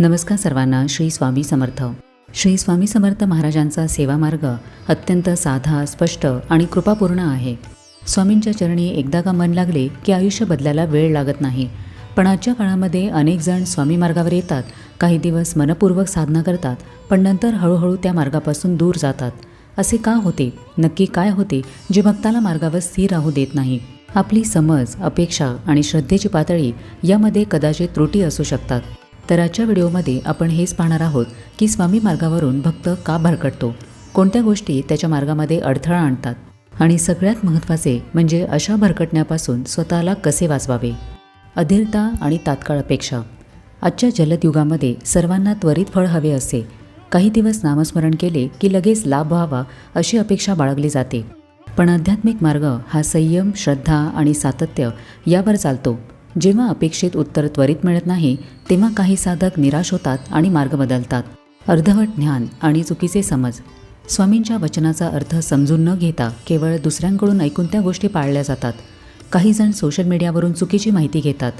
नमस्कार सर्वांना श्री स्वामी समर्थ. श्री स्वामी समर्थ महाराजांचा सेवामार्ग अत्यंत साधा स्पष्ट आणि कृपापूर्ण आहे. स्वामींच्या चरणी एकदा का मन लागले की आयुष्य बदलायला वेळ लागत नाही. पण आजच्या काळामध्ये अनेक जण स्वामी मार्गावर येतात काही दिवस मनपूर्वक साधना करतात पण नंतर हळूहळू त्या मार्गापासून दूर जातात. असे का होते? नक्की काय होते? जे भक्ताला मार्गावर स्थिर राहू देत नाही. आपली समज अपेक्षा आणि श्रद्धेची पातळी यामध्ये कदाचित त्रुटी असू शकतात. तर आजच्या व्हिडिओमध्ये आपण हेच पाहणार आहोत की स्वामी मार्गावरून भक्त का भरकटतो? कोणत्या गोष्टी त्याच्या मार्गामध्ये अडथळा आणतात? आणि सगळ्यात महत्त्वाचे म्हणजे अशा भरकटण्यापासून स्वतःला कसे वाचवावे? अधीरता आणि तात्काळ अपेक्षा. आजच्या जलदयुगामध्ये सर्वांना त्वरित फळ हवे असे. काही दिवस नामस्मरण केले की लगेच लाभ व्हावा अशी अपेक्षा बाळगली जाते. पण आध्यात्मिक मार्ग हा संयम श्रद्धा आणि सातत्य यावर चालतो. जेव्हा अपेक्षित उत्तर त्वरित मिळत नाही तेव्हा काही साधक निराश होतात आणि मार्ग बदलतात. अर्धवट ज्ञान आणि चुकीचे समज. स्वामींच्या वचनाचा अर्थ समजून न घेता केवळ दुसऱ्यांकडून ऐकून त्या गोष्टी पाळल्या जातात. काही जण सोशल मीडियावरून चुकीची माहिती घेतात.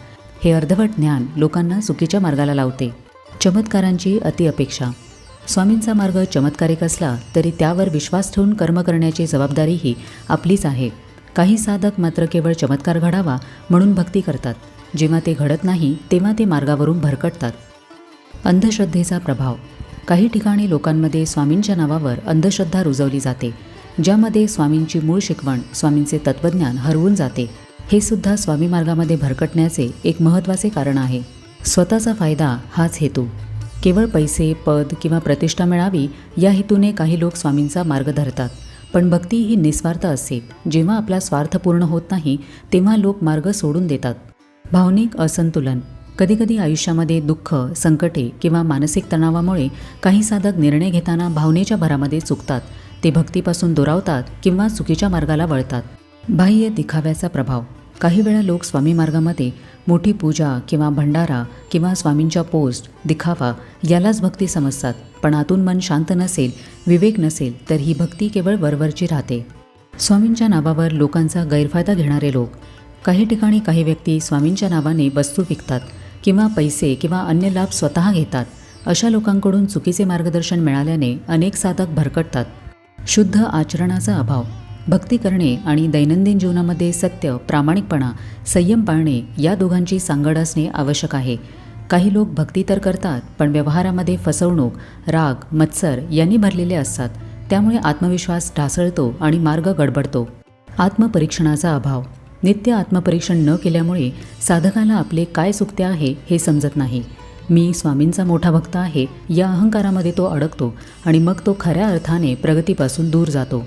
हे अर्धवट ज्ञान लोकांना चुकीच्या मार्गाला लावते. चमत्कारांची अतिअपेक्षा स्वामींचा मार्ग चमत्कारिक असला तरी त्यावर विश्वास ठेवून कर्म करण्याची जबाबदारीही आपलीच आहे. काही साधक मात्र केवळ चमत्कार घडावा म्हणून भक्ती करतात. जेव्हा ते घडत नाही तेव्हा ते मार्गावरून भरकटतात. अंधश्रद्धेचा प्रभाव. काही ठिकाणी लोकांमध्ये स्वामींच्या नावावर अंधश्रद्धा रुजवली जाते ज्यामध्ये स्वामींची मूळ शिकवण स्वामींचे तत्त्वज्ञान हरवून जाते. हे सुद्धा स्वामी मार्गामध्ये भरकटण्याचे एक महत्त्वाचे कारण आहे. स्वतःचा फायदा हाच हेतू. केवळ पैसे पद किंवा प्रतिष्ठा मिळावी या हेतूने काही लोक स्वामींचा मार्ग धरतात. पण भक्ती ही निस्वार्थ असते. जेव्हा आपला स्वार्थ पूर्ण होत नाही तेव्हा लोक मार्ग सोडून देतात. भावनिक असंतुलन. कधीकधी आयुष्यामध्ये दुःख संकटे किंवा मानसिक तणावामुळे काही साधक निर्णय घेताना भावनेच्या भरामध्ये चुकतात. ते भक्तीपासून दुरावतात किंवा चुकीच्या मार्गाला वळतात. बाह्य दिखाव्याचा प्रभाव. काही वेळा लोक स्वामी मार्गामध्ये मोठी पूजा किंवा भंडारा किंवा स्वामींच्या पोस्ट दिखावा यालाच भक्ती समजतात. पण आतून मन शांत नसेल विवेक नसेल तर ही भक्ती केवळ वरवरची राहते. स्वामींच्या नावावर लोकांचा गैरफायदा घेणारे लोक. काही ठिकाणी काही व्यक्ती स्वामींच्या नावाने वस्तू विकतात किंवा पैसे किंवा अन्य लाभ स्वतः घेतात. अशा लोकांकडून चुकीचे मार्गदर्शन मिळाल्याने अनेक साधक भरकटतात. शुद्ध आचरणाचा अभाव. भक्ती करणे आणि दैनंदिन जीवनामध्ये सत्य प्रामाणिकपणा संयम पाळणे या दोघांची सांगड असणे आवश्यक आहे. काही लोक भक्ती तर करतात पण व्यवहारामध्ये फसवणूक राग मत्सर यांनी भरलेले असतात. त्यामुळे आत्मविश्वास ढासळतो आणि मार्ग गडबडतो. आत्मपरीक्षणाचा अभाव. नित्य आत्मपरीक्षण न केल्यामुळे साधकाला आपले काय चुकते आहे हे समजत नाही. मी स्वामींचा मोठा भक्त आहे या अहंकारामध्ये तो अडकतो आणि मग तो खऱ्या अर्थाने प्रगतीपासून दूर जातो.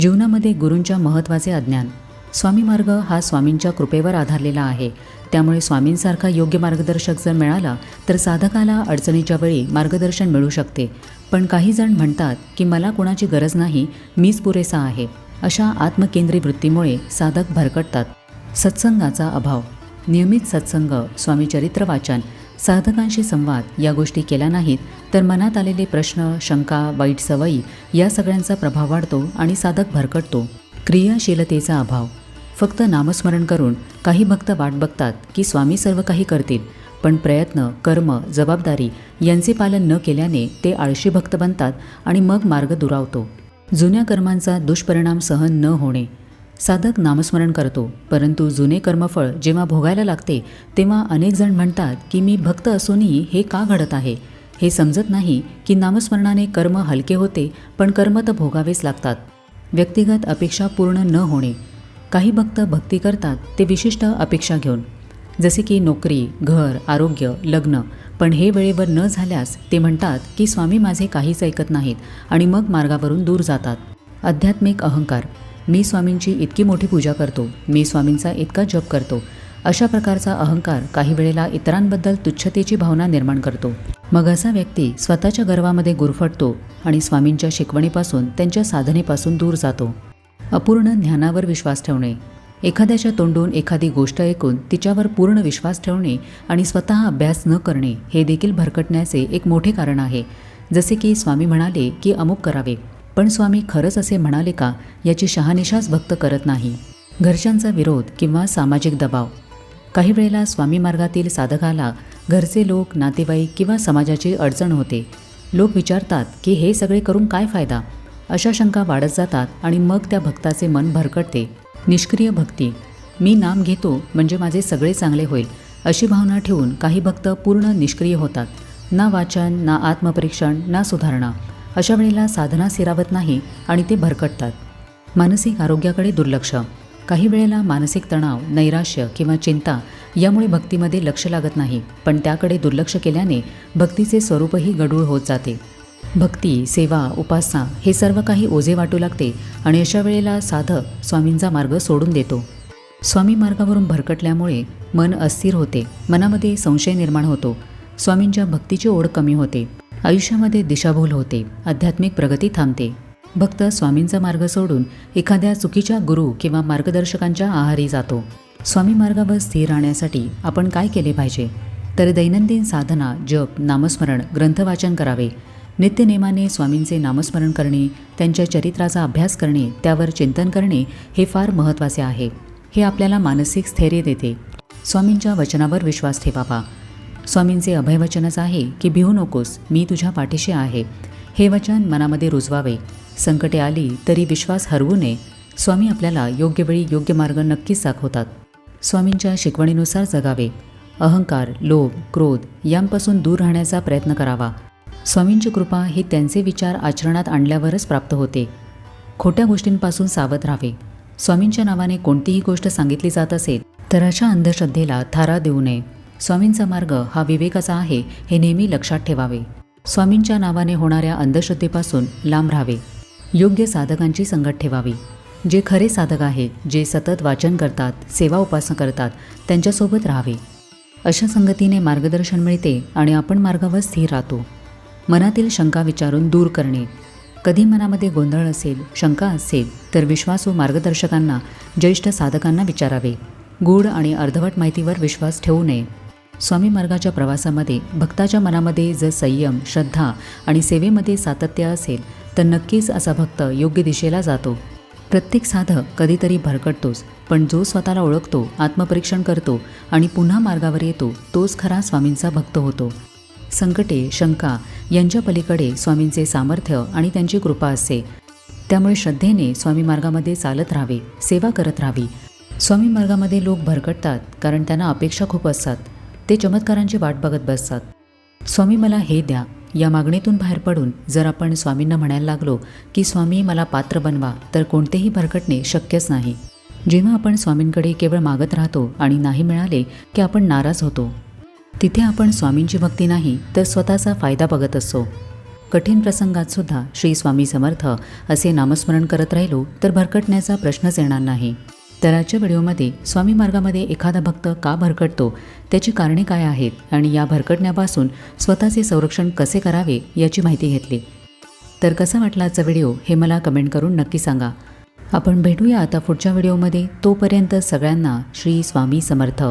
जीवनामध्ये गुरूंच्या महत्त्वाचे अज्ञान. स्वामी मार्ग हा स्वामींच्या कृपेवर आधारलेला आहे. त्यामुळे स्वामींसारखा योग्य मार्गदर्शक जर मिळाला तर साधकाला अडचणीच्या वेळी मार्गदर्शन मिळू शकते. पण काही जण म्हणतात की मला कोणाची गरज नाही मीच पुरेसा आहे. अशा आत्मकेंद्री वृत्तीमुळे साधक भरकटतात. सत्संगाचा अभाव. नियमित सत्संग स्वामी चरित्र वाचन साधकांशी संवाद या गोष्टी केल्या नाहीत तर मनात आलेले प्रश्न शंका वाईट सवयी या सगळ्यांचा प्रभाव वाढतो आणि साधक भरकटतो. क्रियाशीलतेचा अभाव. फक्त नामस्मरण करून काही भक्त वाट बघतात की स्वामी सर्व काही करतील पण प्रयत्न कर्म जबाबदारी यांचे पालन न केल्याने ते आळशी भक्त बनतात आणि मग मार्ग दुरावतो. जुन्या कर्मांचा दुष्परिणाम सहन न होणे. साधक नामस्मरण करतो परंतु जुने कर्मफळ जेव्हा भोगायला लागते तेव्हा अनेक जण म्हणतात की मी भक्त असूनही हे का घडत आहे? हे समजत नाही की नामस्मरणाने कर्म हलके होते पण कर्म तर भोगावेच लागतात. व्यक्तिगत अपेक्षा पूर्ण न होणे. काही भक्त भक्ती करतात ते विशिष्ट अपेक्षा घेऊन. जसे की नोकरी घर आरोग्य लग्न. पण हे वेळेवर न झाल्यास ते म्हणतात की स्वामी माझे काहीच ऐकत नाहीत आणि मग मार्गावरून दूर जातात. आध्यात्मिक अहंकार. मी स्वामींची इतकी मोठी पूजा करतो मी स्वामींचा इतका जप करतो. अशा प्रकारचा अहंकार काही वेळेला इतरांबद्दल तुच्छतेची भावना निर्माण करतो. मग असा व्यक्ती स्वतःच्या गर्वामध्ये गुरफटतो आणि स्वामींच्या शिकवणीपासून त्यांच्या साधनेपासून दूर जातो. अपूर्ण ज्ञानावर विश्वास ठेवणे. एखाद्याच्या तोंडून एखादी गोष्ट ऐकून तिच्यावर पूर्ण विश्वास ठेवणे आणि स्वतः अभ्यास न करणे हे देखील भरकटण्याचे एक मोठे कारण आहे. जसे की स्वामी म्हणाले की अमुक करावे. पण स्वामी खरंच असे म्हणाले का याची शहानिशाच भक्त करत नाही. घरच्यांचा विरोध किंवा सामाजिक दबाव. काही वेळेला स्वामी मार्गातील साधकाला घरचे लोक नातेवाईक किंवा समाजाची अडचण होते. लोक विचारतात की हे सगळे करून काय फायदा? अशा शंका वाढत जातात आणि मग त्या भक्ताचे मन भरकटते. निष्क्रिय भक्ती. मी नाम घेतो म्हणजे माझे सगळे चांगले होईल अशी भावना ठेवून काही भक्त पूर्ण निष्क्रिय होतात. ना वाचन ना आत्मपरीक्षण ना सुधारणा. अशा वेळेला साधना सिरावत नाही आणि ते भरकटतात. मानसिक आरोग्याकडे दुर्लक्ष. काही वेळेला मानसिक तणाव नैराश्य किंवा चिंता यामुळे भक्तीमध्ये लक्ष लागत नाही पण त्याकडे दुर्लक्ष केल्याने भक्तीचे स्वरूपही गढूळ होत जाते. भक्ती सेवा उपासना हे सर्व काही ओझे वाटू लागते आणि अशा वेळेला साधक स्वामींचा मार्ग सोडून देतो. स्वामी मार्गावरून भरकटल्यामुळे मन अस्थिर होते मनामध्ये संशय निर्माण होतो. स्वामींच्या भक्तीची ओढ कमी होते. आयुष्यामध्ये दिशाभूल होते आध्यात्मिक प्रगती थांबते. भक्त स्वामींचा मार्ग सोडून एखाद्या चुकीच्या गुरु किंवा मार्गदर्शकांच्या आहारी जातो. स्वामी मार्गावर स्थिर राहण्यासाठी आपण काय केले पाहिजे? तर दैनंदिन साधना जप नामस्मरण ग्रंथवाचन करावे. नित्यनेमाने स्वामींचे नामस्मरण करणे त्यांच्या चरित्राचा अभ्यास करणे त्यावर चिंतन करणे हे फार महत्त्वाचे आहे. हे आपल्याला मानसिक स्थैर्य देते. स्वामींच्या वचनावर विश्वास ठेवावा. स्वामींचे अभयवचनच आहे की भिवू नकोस मी तुझ्या पाठीशी आहे. हे वचन मनामध्ये रुजवावे. संकटे आली तरी विश्वास हरवू नये. स्वामी आपल्याला योग्य वेळी योग्य मार्ग नक्कीच दाखवतात. स्वामींच्या शिकवणीनुसार जगावे. अहंकार लोभ क्रोध यांपासून दूर राहण्याचा प्रयत्न करावा. स्वामींची कृपा ही त्यांचे विचार आचरणात आणल्यावरच प्राप्त होते. खोट्या गोष्टींपासून सावध राहावे. स्वामींच्या नावाने कोणतीही गोष्ट सांगितली जात असेल तर अशा अंधश्रद्धेला थारा देऊ नये. स्वामींचा मार्ग हा विवेकाचा आहे हे नेहमी लक्षात ठेवावे. स्वामींच्या नावाने होणाऱ्या अंधश्रद्धेपासून लांब राहावे. योग्य साधकांची संगत ठेवावी. जे खरे साधक आहेत जे सतत वाचन करतात सेवा उपासना करतात त्यांच्यासोबत राहावे. अशा संगतीने मार्गदर्शन मिळते आणि आपण मार्गावर स्थिर राहतो. मनातील शंका विचारून दूर करणे. कधी मनामध्ये गोंधळ असेल शंका असेल तर विश्वासू मार्गदर्शकांना ज्येष्ठ साधकांना विचारावे. गूढ आणि अर्धवट माहितीवर विश्वास ठेवू नये. स्वामी मार्गाच्या प्रवासामध्ये भक्ताच्या मनामध्ये जर संयम श्रद्धा आणि सेवेमध्ये सातत्य असेल तर नक्कीच असा भक्त योग्य दिशेला जातो. प्रत्येक साधक कधीतरी भरकटतोच पण जो स्वतःला ओळखतो आत्मपरीक्षण करतो आणि पुन्हा मार्गावर येतो तोच खरा स्वामींचा भक्त होतो. संकटे शंका यांच्या पलीकडे स्वामींचे सामर्थ्य आणि त्यांची कृपा असते. त्यामुळे श्रद्धेने स्वामी मार्गामध्ये चालत राहावे सेवा करत राहावी. स्वामी मार्गामध्ये लोक भरकटतात कारण त्यांना अपेक्षा खूप असतात. ते चमत्कारांची वाट बघत बसतात. स्वामी मला हे द्या. या मागणीतून बाहेर पडून जर आपण स्वामींना म्हणायला लागलो की स्वामी मला पात्र बनवा तर कोणतेही भरकटणे शक्यच नाही. जेव्हा आपण स्वामींकडे केवळ मागत राहतो आणि नाही मिळाले की आपण नाराज होतो. तिथे आपण स्वामींची भक्ती नाही तर स्वतःचा फायदा बघत असतो. कठीण प्रसंगात सुद्धा श्री स्वामी समर्थ असे नामस्मरण करत राहिलो तर भरकटण्याचा प्रश्नच येणार नाही. तर आजच्या व्हिडिओमध्ये स्वामी मार्गामध्ये एखादा भक्त का भरकटतो? त्याची कारणे काय आहेत? आणि या भरकटण्यापासून स्वतःचे संरक्षण कसे करावे याची माहिती घेतली. तर कसा वाटला आजचा व्हिडिओ हे मला कमेंट करून नक्की सांगा. आपण भेटूया आता पुढच्या व्हिडिओमध्ये. तोपर्यंत सगळ्यांना श्री स्वामी समर्थ.